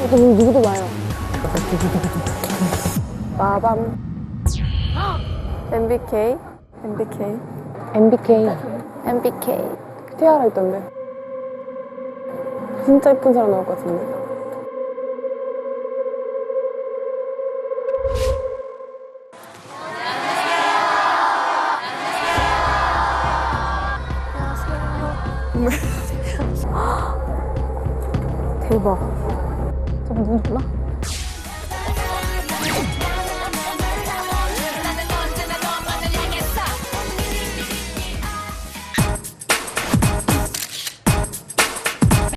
누구, 누구도 와요. 빠밤. MBK. MBK. MBK. MBK. 티아라 있던데. 진짜 예쁜 사람 나올 것 같은데. 대박. 누구 몰라?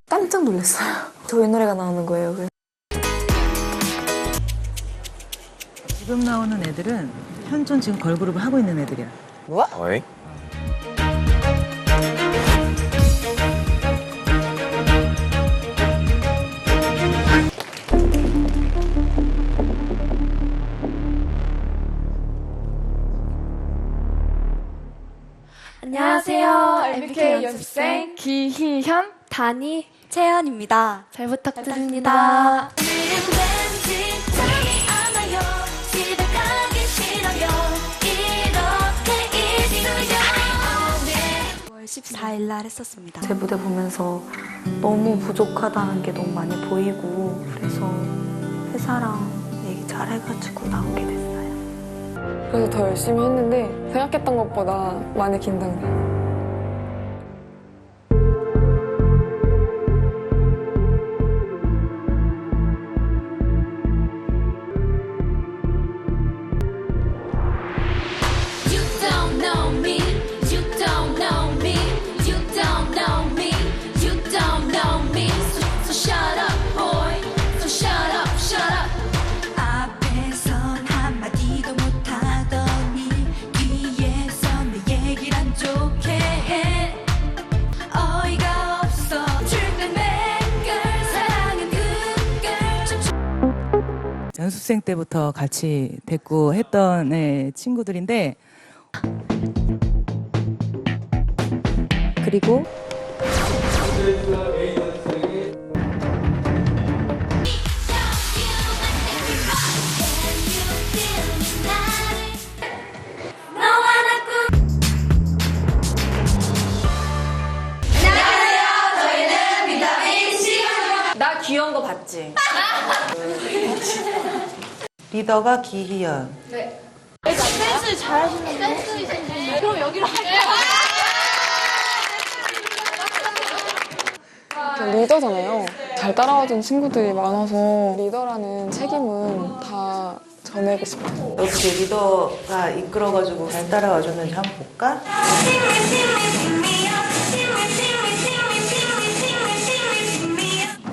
깜짝 놀랐어요. 저희 노래가 나오는 거예요. 그래서 지금 나오는 애들은 현존 지금 걸그룹을 하고 있는 애들이야. 어이? 안녕하세요. MBK 연습생 기희현, 다니, 채연입니다. 잘 부탁드립니다. 왠지 잠이 안 와요 집에 가기 싫어요 이렇게 있어요 5월 14일 날 했었습니다. 제 무대 보면서 너무 부족하다는 게 너무 많이 보이고 그래서 회사랑 얘기 잘 해가지고 나오게 됐어요. 그래서 더 열심히 했는데 생각했던 것보다 많이 긴장돼. You 연습생 때부터 같이 됐고 했던 애 친구들인데 그리고 나 귀여운 거 봤지? 리더가 기희연. 리더잖아요. 잘 따라와준 친구들이 많아서 리더라는 책임은 다 전하고 싶어요. 그 리더가 이끌어가지고 잘 따라와줬는지 한번 볼까?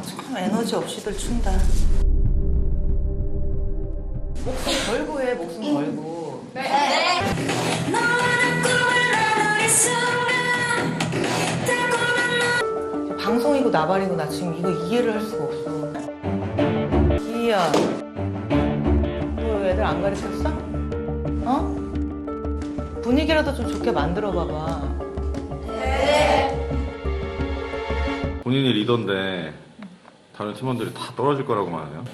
참 에너지 없이들 춘다. 목숨 걸고 해, 목숨 걸고. 방송이고 나발이고 나 지금 이거 이해를 할 수가 없어. 기희야, 너 애들 안 가르쳤어? 어? 분위기라도 좀 좋게 만들어 봐봐. 본인이 리더인데 다른 팀원들이 다 떨어질 거라고만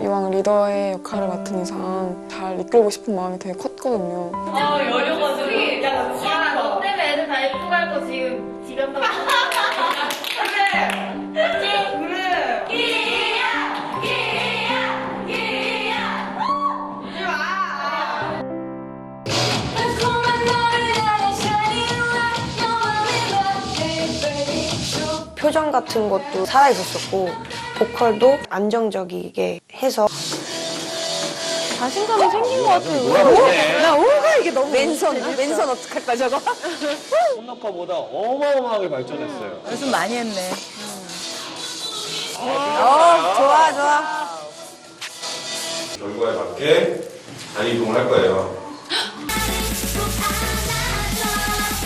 이왕 리더의 역할을 맡은 이상 잘 이끌고 싶은 마음이 되게 컸거든요. 달콤한 표정 같은 것도 살아있었었고 보컬도 안정적이게 해서 자신감이 생긴 것 같아요. 나 뭔가 이게 너무 왼손 왼손 어떡할 거야 저거 혼나과보다 어마어마하게 발전했어요. 연습 많이 했네. 어 좋아 좋아 결과에 맞게 자리 이동을 할 거예요.